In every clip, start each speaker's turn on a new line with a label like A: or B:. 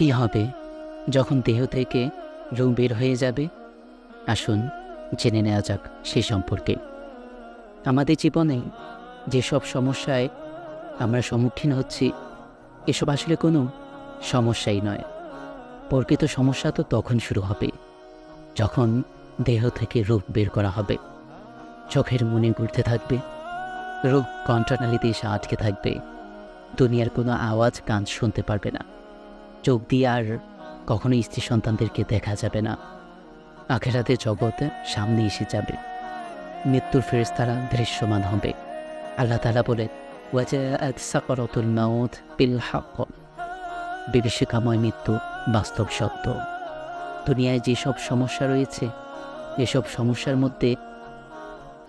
A: কি হবে যখন দেহ থেকে রুম বের হয়ে যাবে? আসুন জেনে নেওয়া যাক সে সম্পর্কে। আমাদের জীবনে যেসব সমস্যায় আমরা সম্মুখীন হচ্ছি, এসব আসলে কোনো সমস্যাই নয়। প্রকৃত সমস্যা তো তখন শুরু হবে, যখন দেহ থেকে রূপ বের করা হবে। চোখের মনে ঘুরতে থাকবে, রূপ কণ্ঠনালীতে এসে আটকে থাকবে। দুনিয়ার কোনো আওয়াজ কান শুনতে পারবে না। চোখ দিয়ে আর কখনো স্ত্রী সন্তানদেরকে দেখা যাবে না। আখেরাতে জগতে সামনে এসে যাবে। মৃত্যুর ফেরেস্তারা দৃশ্যমান হবে। আল্লাহ তালা বলে ওয়াজাআত বিভীষিকাময় মৃত্যু বাস্তব সত্য। দুনিয়ায় যেসব সমস্যা রয়েছে, এসব সমস্যার মধ্যে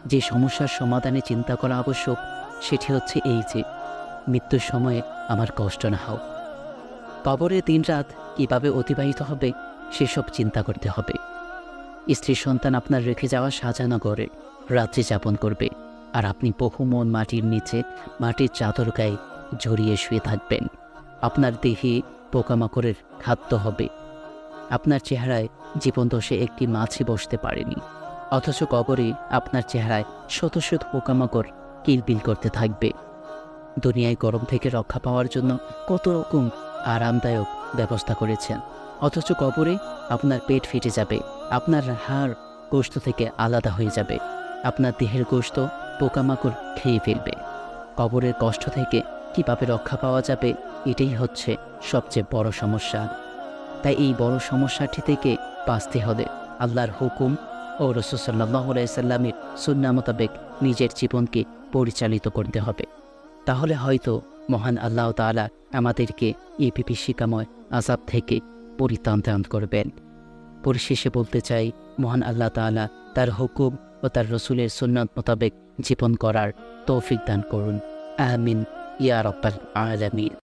A: যে সমস্যার সমাধানে চিন্তা করা আবশ্যক, সেটি হচ্ছে এই যে, মৃত্যুর সময়ে আমার কষ্ট না হোক। কবরে দিন রাত কীভাবে অতিবাহিত হবে, সেসব চিন্তা করতে হবে। স্ত্রী সন্তান আপনার রেখে যাওয়া সাজানো করে রাত্রি যাপন করবে আর আপনি বহুমন মাটির নিচে মাটির চাদর গায়ে জড়িয়ে শুয়ে থাকবেন। আপনার দেহে পোকামাকড়ের খাদ্য হবে। আপনার চেহারায় জীবন দোষে একটি মাছি বসতে পারেনি, অথচ কবরে আপনার চেহারায় শত শত পোকামাকড় কিলবিল করতে থাকবে। দুনিয়ায় গরম থেকে রক্ষা পাওয়ার জন্য কত রকম আরামদায়ক ব্যবস্থা করেছেন। অথচ কবরে আপনার পেট ফেটে যাবে, আপনার হাড় গোস্ত থেকে আলাদা হয়ে যাবে, আপনার দেহের গোস্ত পোকামাকড় খেয়ে ফেলবে। কবরের কষ্ট থেকে কীভাবে রক্ষা পাওয়া যাবে, এটাই হচ্ছে সবচেয়ে বড় সমস্যা। তাই এই বড় সমস্যাটি থেকে বাঁচতে হবে। আল্লাহর হুকুম ও রসুসাল্লাহ সাল্লামের সুন্না মোতাবেক নিজের জীবনকে পরিচালিত করতে হবে। তাহলে হয়তো মহান আল্লাহ তালা আমাদেরকে এপিপি শিকাময় আজাব থেকে পরিত্রাণ দান করবেন। পরিশেষে বলতে চাই, মহান আল্লাহ তালা তার হুকুম ও তার রসুলের সুন্নত মোতাবেক জীবন করার তৌফিক দান করুন। আমিন, ইয়া রব্বাল আলামিন।